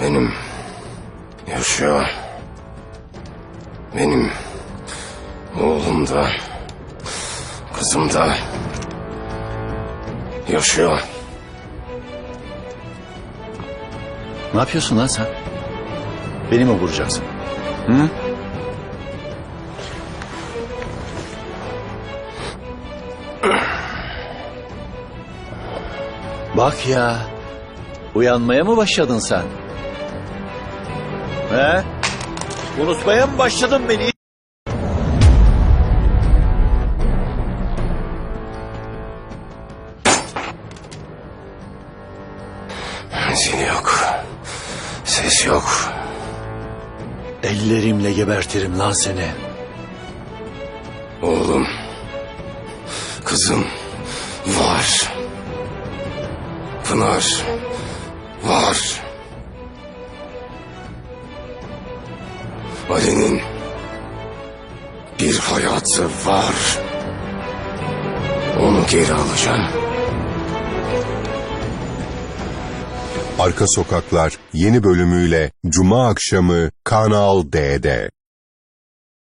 Benim yaşıyor. Benim oğlum da kızım da yaşıyor. Ne yapıyorsun lan sen? Beni mi vuracaksın? Hı? Bak ya. Uyanmaya mı başladın sen? He? Unutmaya mı başladın beni? Zil yok. Ses yok. Ellerimle gebertirim lan seni. Oğlum. Kızım var. Pınar var. Ali'nin bir hayatı var. Onu geri alacağım. Arka Sokaklar yeni bölümüyle Cuma akşamı Kanal D'de.